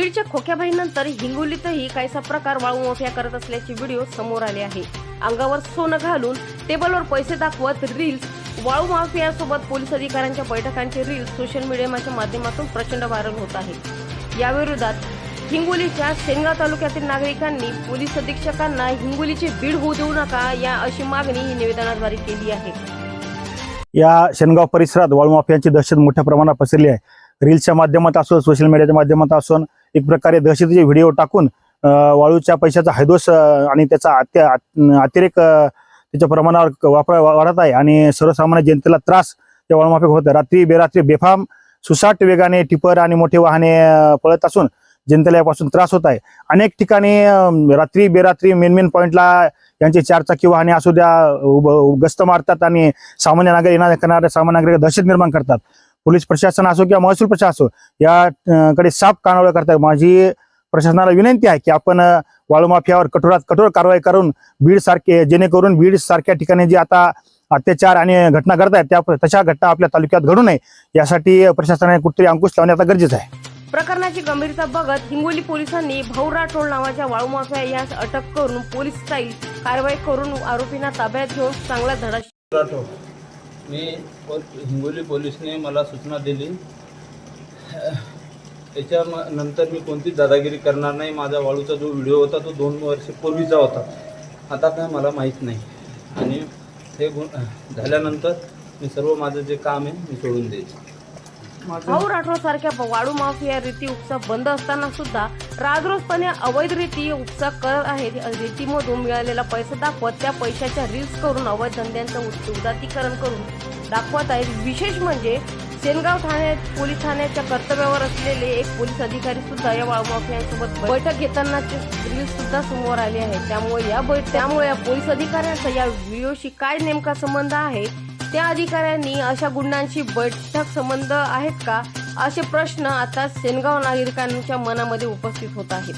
नाक्याबाईनंतर हिंगोलीतही काहीसा प्रकार वाळू माफिया करत असल्याचे व्हिडिओ समोर आले आहे. अंगावर सोनं घालून टेबलवर पैसे दाखवत रील्स वाळू माफियासोबत पोलीस अधिकाऱ्यांच्या बैठकांचे रील्स सोशल मीडियाच्या माध्यमातून प्रचंड व्हायरल होत आहे. याविरोधात हिंगोलीच्या सेनगाव तालुक्यातील नागरिकांनी पोलीस अधीक्षकांना हिंगोलीची बीड होऊ देऊ नका या अशी मागणी ही निवेदनाद्वारे केली आहे. या शेनगाव परिसरात वाळू माफियांची दहशत मोठ्या प्रमाणात पसरली आहे. रील्सच्या माध्यमात असो सोशल मीडियाच्या माध्यमात असून एक प्रकारे दहशतीचे व्हिडिओ टाकून वाळूच्या पैशाचा हैदोस आणि त्याचा अत्या अतिरेक त्याच्या प्रमाणावर वापर वाढत आहे. आणि सर्वसामान्य जनतेला त्रास त्या वाळूमाफिक होत आहे. रात्री बेरात्री बेफाम सुसाट वेगाने टिपर आणि मोठे वाहने पळत असून जनतेला यापासून त्रास होत आहे. अनेक ठिकाणी रात्री बेरात्री मेन मेन पॉईंटला यांचे चारचाकी वाहने असू द्या गस्त मारतात आणि सामान्य नागरिक येणाऱ्या करणाऱ्या सामान्य नागरिक दहशत निर्माण करतात. पोलीस प्रशासन असो किंवा महसूल प्रशासन असो या कडे साफ कानवळ करतात माझी प्रशासनाला विनंती आहे की आपण अं, वाळू माफियावर कठोरात कठोर कारवाई करून बीड सारखे जेणेकरून बीड सारख्या ठिकाणी जे आता अत्याचार आणि घटना घडत आहेत त्या तशा घटना आपल्या तालुक्यात घडू नये यासाठी प्रशासनाने कुठेतरी अंकुश लावणे आता गरजेचं आहे. प्रकरणाची गंभीरता बघत हिंगोली पोलिसांनी भाऊ राठोड नावाच्या वाळू माफिया यास अटक करून पोलीस स्टाईल कारवाई करून आरोपींना ताब्यात घेऊन चांगला धडा राठोड मी हिंगोली पोलिसने मला सूचना दिली. त्याच्या नंतर मी कोणतीच दादागिरी करणार नाही. माझा वाळूचा जो व्हिडिओ होता तो दोन वर्ष पूर्वीचा होता. आता काय मला माहीत नाही. आणि हे गुण झाल्यानंतर मी सर्व माझं जे काम आहे मी सोडून द्यायचं. भाऊ राठोड सारख्या वाळू माफिया रीती उपसा बंद असताना सुद्धा राजरोसपणे अवैध रीती उपसा करत आहेत. रीतीमधून मिळालेला पैसा दाखवत त्या पैशाच्या रील्स करून अवैध धंद्यांचं उदातीकरण करून दाखवत आहेत. विशेष म्हणजे सेनगाव ठाण्यात पोलीस ठाण्याच्या कर्तव्यावर असलेले एक पोलीस अधिकारी सुद्धा या वाळू माफियांसोबत बैठक घेतानाचे रील्स सुद्धा समोर आले आहेत. त्यामुळे या बैठ त्यामुळे या पोलीस अधिकाऱ्यांचा या व्हिडिओशी काय नेमका संबंध आहे? त्या अधिकाऱ्यांनी अशा गुंडांशी बैठक संबंध आहेत का? असे प्रश्न आता सेनगाव नागरिकांच्या मनामध्ये उपस्थित होत आहेत.